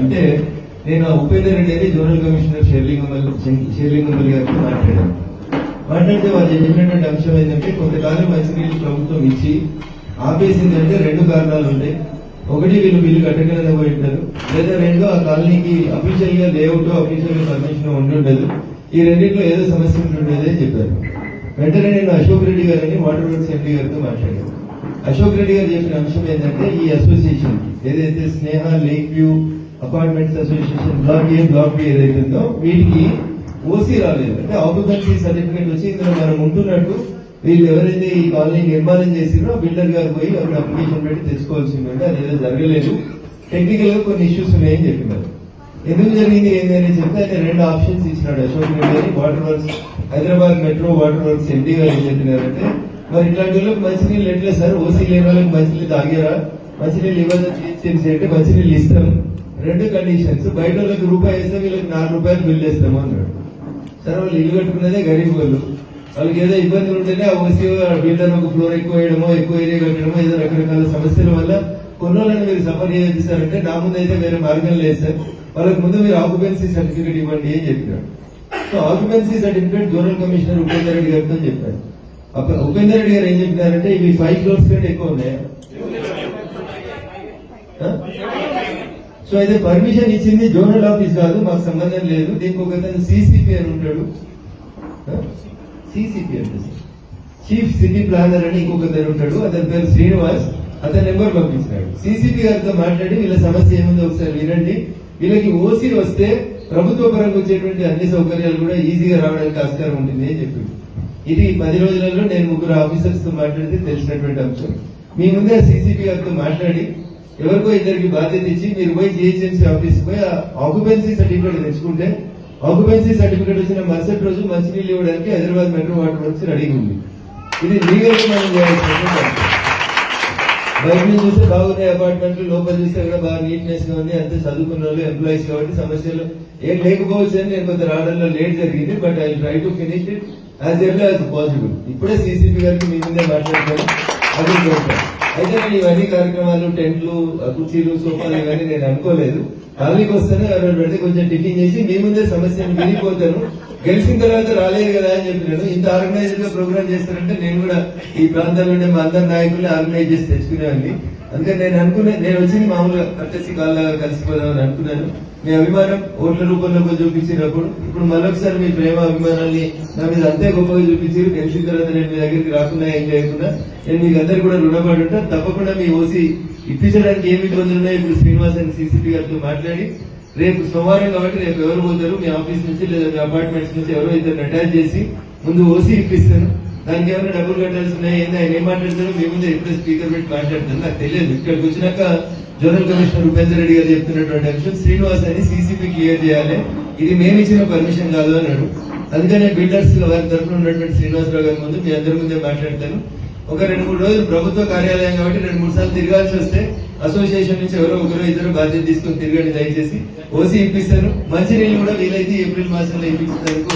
అంటే నేను ఆ ఉపేందర్ రెడ్డి అని జోనల్ కమిషనర్ షేర్లింగంబల్ షేర్లింగంబల్ గారితో మాట్లాడాను. మాట్లాడితే వాళ్ళు చెప్పినటువంటి అంశం ఏంటంటే కొంతకాలం మంచినీళ్ళు ప్రభుత్వం ఇచ్చి ఆపేసిందంటే రెండు కారణాలు ఉంటాయి. ఒకటి వీళ్ళు బిల్లు కట్టగలనే పోయి ఉంటారు లేదా రెండు ఆ కాలనీకి అఫీషియల్గా లేఅవుట్ అఫీషియల్గా పర్మిషన్ ఉండుండదు ఉండదు. ఈ రెండింటిలో ఏదో సమస్య ఉంటుండేది అని చెప్పారు. వెంటనే నేను అశోక్ రెడ్డి గారిని వాటర్ వర్క్స్ ఎంపీ గారితో మాట్లాడాను. అశోక్ రెడ్డి గారు చెప్పిన అంశం ఏంటంటే ఈ అసోసియేషన్ ఏదైతే Sneha lake view apartments association block A block B ఏదైతే ఉందో వీటికి ఓసీ రాలేదు. అంటే ఆక్యుపెన్సీ సర్టిఫికేట్ వచ్చి ఇందులో మనం ఉంటున్నట్టు వీళ్ళు ఎవరైతే ఈ కాలనీ నిర్మాణం చేసిరో బిల్డర్ గారు పోయి అక్కడ అప్లికేషన్ పెట్టి తెచ్చుకోవాల్సి ఉందంటే అది ఏదో జరగలేదు. టెక్నికల్గా కొన్ని ఇష్యూస్ ఉన్నాయని చెప్పినారు. ఎందుకు జరిగింది ఏంటి అని చెప్తే ఆయన రెండు ఆప్షన్స్ ఇచ్చినాడు Ashok Reddy water works Hyderabad metro water works MD గారు ఏం చెప్పినారంటే మరి ఇట్లాంటి వాళ్ళకి మంచినీళ్ళు ఎట్లే సార్? ఓసీ లేని వాళ్ళకి మంచినీళ్ళు తాగారా? మంచినీళ్ళు ఇవ్వదని జిహెచ్ఎంసీ అంటే మంచినీళ్ళు ఇస్తాం. రెండు కండిషన్స్ బయట వాళ్ళకి రూపాయి వేస్తే వీళ్ళకి నాలుగు రూపాయలు బిల్ చేస్తాము అన్నాడు. సరే వాళ్ళు ఇల్లు కట్టుకున్నదే గరీబ్ వాళ్ళు. వాళ్ళకి ఏదో ఇబ్బందులు ఉంటేనే ఓసీ బిల్డర్ ఒక ఫ్లోర్ ఎక్కువ వేయడమో ఎక్కువ ఏరియా కట్టడమో ఏదో రకరకాల సమస్యల వల్ల కొన్నోళ్ళని మీరు సఫర్ చేస్తారంటే నా ముందు అయితే వేరే మార్గం లేదు సార్. వాళ్ళకి ముందు మీరు ఆక్యుపెన్సీ సర్టిఫికేట్ ఇవ్వండి అని చెప్పినాడు so occupancy certificate zonal commissioner Upender Reddy గారితో చెప్పారు. అప్పుడు ఉపేందర్ రెడ్డి గారు ఏం చెప్పినారంటే ఇవి ఫైవ్ ఫ్లోర్స్ కంటే ఎక్కువ ఉన్నాయా? సో అయితే పర్మిషన్ ఇచ్చింది జోనల్ ఆఫీస్ కాదు మాకు సంబంధం లేదు. దీనికి ఒక సిసిపి అని ఉంటాడు. సిసిపి అంటే చీఫ్ సిటీ ప్లానర్ అని ఇంకొక ఉంటాడు. అతని పేరు శ్రీనివాస్. అతని నెంబర్ పంపించినాడు సిసిపి గారితో మాట్లాడి వీళ్ళ సమస్య ఏముందో ఒకసారి వినండి. వీళ్ళకి ఓసీ వస్తే ప్రభుత్వ పరంగా వచ్చేటువంటి అన్ని సౌకర్యాలు కూడా ఈజీగా రావడానికి ఆస్కారం ఉంటుంది అని చెప్పింది ఇది పది రోజులలో నేను ముగ్గురు ఆఫీసర్స్తో మాట్లాడితే తెలిసినటువంటి అంశం. మీ ముందే సిసిపి గారితో మాట్లాడి ఎవరికో ఇద్దరికి బాధ్యత ఇచ్చి మీరు పోయి జిహెచ్ఎంసీ ఆఫీస్ పోయి ఆక్యుపెన్సీ సర్టిఫికేట్ తెచ్చుకుంటే ఆక్యుపెన్సీ సర్టిఫికేట్ వచ్చిన మరుసటి రోజు మంచినీళ్ళు ఇవ్వడానికి హైదరాబాద్ మెట్రో వాటర్ వర్క్స్ రెడీగా ఉంది. ఇది లీగల్ మనం బయట నుంచి చూస్తే బాగున్నాయి అపార్ట్మెంట్లు లోపల చూస్తే కూడా బాగా నీట్నెస్గా ఉంది. అంతే చదువుకున్న వాళ్ళు ఎంప్లాయీస్ కాబట్టి సమస్యలు ఏం లేకపోవచ్చు అని నేను కొంత రావడంలో లేట్ జరిగింది but I try to finish it as early as possible ఇప్పుడే సీసీపీ గారికి మీ ముందే మాట్లాడుతాను. అది అయితే నేను ఇవన్నీ కార్యక్రమాలు టెంట్లు కుర్చీలు సోఫాలు ఇవన్నీ నేను అనుకోలేదు. ఖాళీకి వస్తేనే ఎవరు పెడితే కొంచెం టిఫిన్ చేసి మీ ముందే సమస్యను వినిపోతాను గెలిచిన తర్వాత రాలేదు కదా అని చెప్పినాడు. ఇంత ఆర్గనైజ్గా ప్రోగ్రామ్ చేస్తారంటే నేను కూడా ఈ ప్రాంతాల్లోనే మా అందరి నాయకుల్ని ఆర్గనైజ్ చేసి తెచ్చుకునేవాడిని. అందుకని నేను అనుకునే నేను వచ్చింది మామూలుగా కట్టసి కాళ్ళగా కలిసిపోదామని అనుకున్నాను. మీ అభిమానం ఓట్ల రూపంలో చూపించినప్పుడు ఇప్పుడు మరొకసారి మీ ప్రేమ అభిమానాన్ని నా మీద అంతే గొప్పగా చూపించారు. గెలిచిన తర్వాత నేను మీ దగ్గరికి రాకుండా ఏం చేయకుండా నేను మీకు అందరు కూడా రుణపడి ఉంటాను. తప్పకుండా మీ ఓసీ ఇప్పించడానికి ఏమి ఇబ్బందులు ఉన్నాయో ఇప్పుడు శ్రీనివాస్ అని సీసీపీ గారితో మాట్లాడి రేపు సోమవారం కాబట్టి రేపు ఎవరు పోతారు? మీ ఆఫీస్ నుంచి లేదా మీ అపార్ట్మెంట్స్ నుంచి ఎవరో ఇద్దరు అటాచ్ చేసి ముందు ఓసీ ఇప్పిస్తాను. దానికి ఏమైనా డబ్బులు కట్టాల్సి ఉన్నాయి? ఏంది? ఆయన ఏం మాట్లాడతారు? మీ ముందు ఎప్పుడే స్పీకర్ పెట్టి మాట్లాడతాను. నాకు తెలియదు. ఇక్కడికి వచ్చినాక జనరల్ కమిషనర్ ఉపేందర్ రెడ్డి గారు చెప్తున్నటువంటి అంశం శ్రీనివాస్ అని సీసీపీ క్లియర్ చేయాలి. ఇది మేము ఇచ్చిన పర్మిషన్ కాదు అన్నాడు. అందుకనే బిల్డర్స్ వారి తరఫున ఉన్నటువంటి శ్రీనివాసరావు గారి ముందు మీ అందరి ముందే మాట్లాడతాను. ఒక రెండు మూడు రోజులు ప్రభుత్వ కార్యాలయం కాబట్టి రెండు మూడు సార్లు తిరగాల్సి వస్తే అసోసియేషన్ నుంచి ఎవరో ఒకరో ఇద్దరు బాధ్యత తీసుకొని తిరగండి దయచేసి. ఓసీ ఇప్పిస్తాను మంచినీళ్ళు కూడా వీలైతే ఏప్రిల్ మాసంలో ఇప్పించేందుకు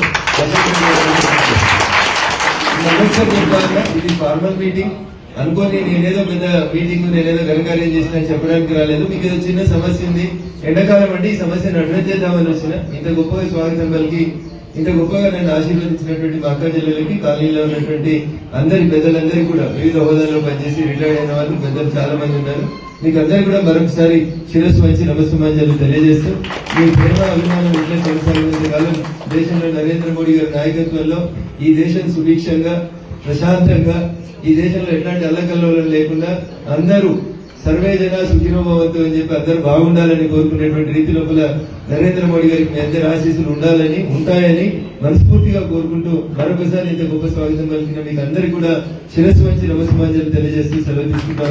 ఇది ఫార్మల్ మీటింగ్. అనుకోని నేనేదో పెద్ద మీటింగ్ నేనేదో ఘనకార్యం చేసిన చెప్పడానికి రాలేదు. మీకు ఏదో చిన్న సమస్య ఉంది. ఎండాకాలం అంటే ఈ సమస్యను అడ్రస్ చేద్దామని వచ్చిన. ఇంత గొప్పగా స్వాగతం కలిగి ఇంత గొప్పగా నన్ను ఆశీర్వదించినటువంటి మా అక్క జిల్లలకి కాలనీలో ఉన్నటువంటి అందరి పెద్దలందరికీ కూడా వివిధ హోదాల్లో పనిచేసి రిటైర్ అయిన వాళ్ళు పెద్దలు చాలా మంది ఉన్నారు. మీకు అందరికీ కూడా మరొకసారి శిరస్సు మంచి నమస్సుమాంజలు తెలియజేస్తూ మీ ప్రేమ అభిమానం ఇట్లా కొనసాగినంత కాలం దేశంలో నరేంద్ర మోడీ గారి నాయకత్వంలో ఈ దేశం సుభిక్షంగా ప్రశాంతంగా ఈ దేశంలో ఎట్లాంటి అల్లకల్లోలం లేకుండా అందరూ సర్వే జన సుఖినోభవంతు అని చెప్పి అందరూ బాగుండాలని కోరుకునేటువంటి రీతి లోపల నరేంద్ర మోడీ గారికి మీ అందరి ఆశీస్సులు ఉండాలని ఉంటాయని మనస్ఫూర్తిగా కోరుకుంటూ మరొకసారి ఇంత గొప్ప స్వాగతం పలికిన మీకు అందరికీ కూడా శిరస్సు మంచి నమస్మాంజలు తెలియజేస్తూ సెలవు తీసుకుంటా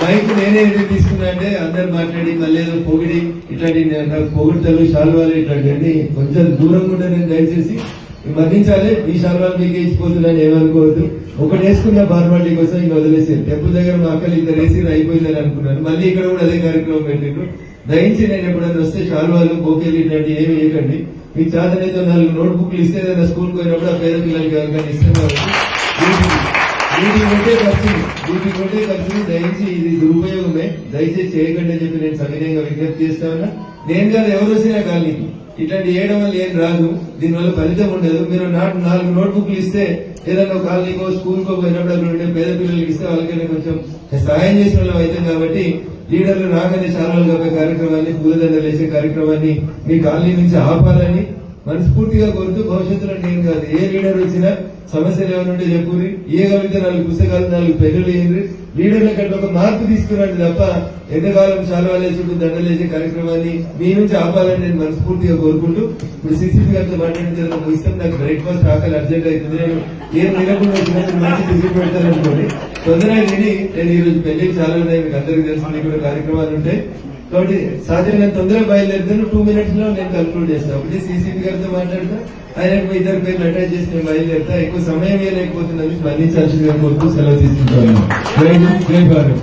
మైక్ నేనే ఎందుకు తీసుకున్నా అంటే అందరు మాట్లాడి మళ్ళీ ఏదో పొగిడి ఇట్లాంటి పొగుడుతలు పొగుడతలు శాల్వాలు ఇట్లాంటివన్నీ కొంచెం దూరంగా ఉండే నేను దయచేసి. మరణించాలి ఈ శాల్వాలు మీకే ఇచ్చిపోతున్నాను ఏమనుకోవద్దు. ఒకటి వేసుకున్న ఫార్మాలిటీ కోసం ఇంకా వదిలేసారు. టెంపుల్ దగ్గర మా అక్కలు ఇద్దరు వేసి అయిపోయిందని అనుకున్నాను. మళ్ళీ ఇక్కడ కూడా అదే కార్యక్రమం పెట్టిండ్రు. దయించి నేను ఎప్పుడైనా వస్తే షాల్వాలు బోకేలు ఇట్లాంటి ఏమి వేయకండి. మీ చేతనైతే నాలుగు నోట్బుక్లు ఇస్తే ఏదైనా స్కూల్కి పోయినప్పుడు ఆ పేద పిల్లలకి కానీ ఇస్తాను కాబట్టి. వీటికి పెట్టే ఖర్చులు వీటికి పెట్టే ఖర్చులు దయచేసి ఇది దురుపయోగమే. దయచేసి చేయకండి అని చెప్పి నేను సవినయంగా విజ్ఞప్తి చేస్తాను నేను కాదు ఎవరు వచ్చినా కానీ ఇట్లాంటి వేయడం వల్ల ఏం రాదు. దీనివల్ల ఫలితం ఉండదు. మీరు నాలుగు నాలుగు నోట్బుక్లు ఇస్తే ఏదైనా కాలనీకో స్కూల్కో పోయినప్పుడు అక్కడ ఉండే పేద పిల్లలకి ఇస్తే వాళ్ళకైనా కొంచెం సహాయం చేసిన వాళ్ళు అవుతాం కాబట్టి లీడర్లు రాకనే చాలా గొప్ప కార్యక్రమాన్ని పూలదండలు వేసే కార్యక్రమాన్ని మీ కాలనీ నుంచి ఆపాలని మనస్ఫూర్తిగా కోరుతూ భవిష్యత్తులో నేను కాదు ఏ లీడర్ వచ్చినా సమస్యలు ఏమైనా ఉంటే ఏ కలిగితే నాలుగు పుస్తకాలు నాలుగు పెన్నులు ఏంటి లీడర్ల కంటే ఒక మార్పు తీసుకురండి తప్ప ఎంతకాలం చాలా చుట్టూ దండలేసే కార్యక్రమాన్ని మీ నుంచి ఆపాలని నేను మనస్ఫూర్తిగా కోరుకుంటూ ఇప్పుడు సిసిపి గారితో మాట్లాడిన ముగిస్తాం నాకు బ్రేక్ఫాస్ట్ ఆకలి అర్జెంట్ అవుతుంది. నేను ఏం తినకుండా వచ్చినప్పుడు మంచి టిఫిన్ పెడతాను అనుకోండి తొందరగా తిని నేను ఈ రోజు పెళ్ళికి చాలా ఉన్నాయి మీకు అందరికీ తెలుసు కూడా కార్యక్రమాలు ఉంటాయి. కాబట్టి సాధ్యమైన తొందరగా బయలుదేరుతాను. టూ మినిట్స్లో నేను కన్క్లూడ్ చేస్తాను ఒకటి సీసీపీ గారితో మాట్లాడతా. ఆయన ఇద్దరు పేర్లు అటాచ్ చేసి నేను బయలుదేరుతా. ఎక్కువ సమయం లేకపోతుందని స్పందించాల్సిందిగా కోరుతూ సెలవు తీసుకుంటాను.